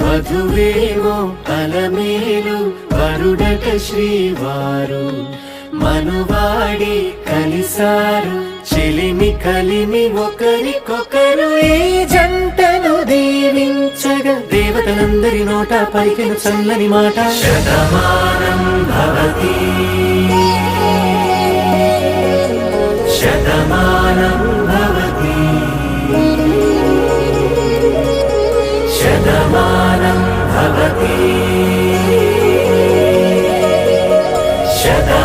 వధువేమో అలమేలు వరుడట శ్రీవారు. మనువాడి కలిసారు చెలిమి కలిమి ఒకరికొకరు ఏ జంట అందరి నోట పలికిన చల్లని మాట. శతమానం భవతి. శతమానం భవతి. శతమానం భవతి. శతమానం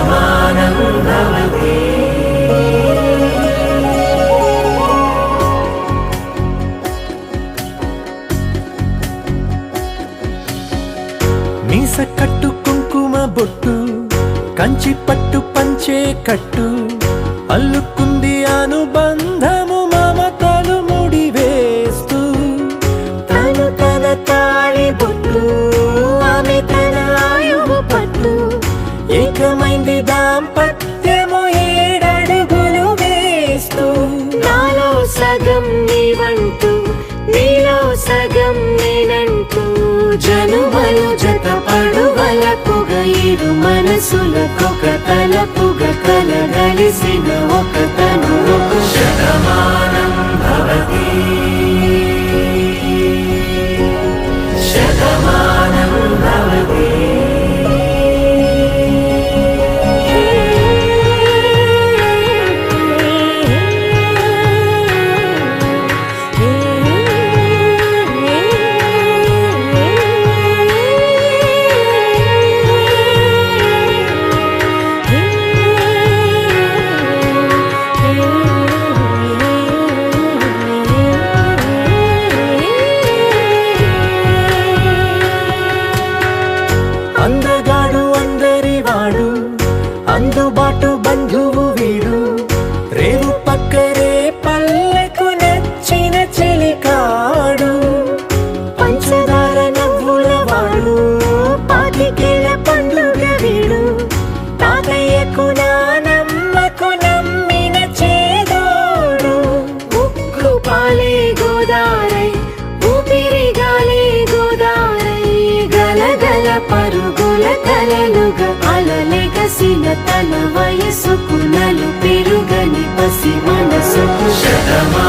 కట్టు కుంకుమ బొట్టు కంచి పట్టు పంచే కట్టు అల్లుకుంది అనుబంధము మమతలు ముడివేస్తూ. తను తన తాళి బొట్టు ఆమె తన ఆయువు పట్టు. ఏకమైంది దాంపత్యము మనసులకొక తలపుగ కలగలిసిన ఒక తను శతమాన పరుగుల కలలుగా అలలెగసిన తన వయసుకు నలు పెరుగని పసి మనసుకు శతమా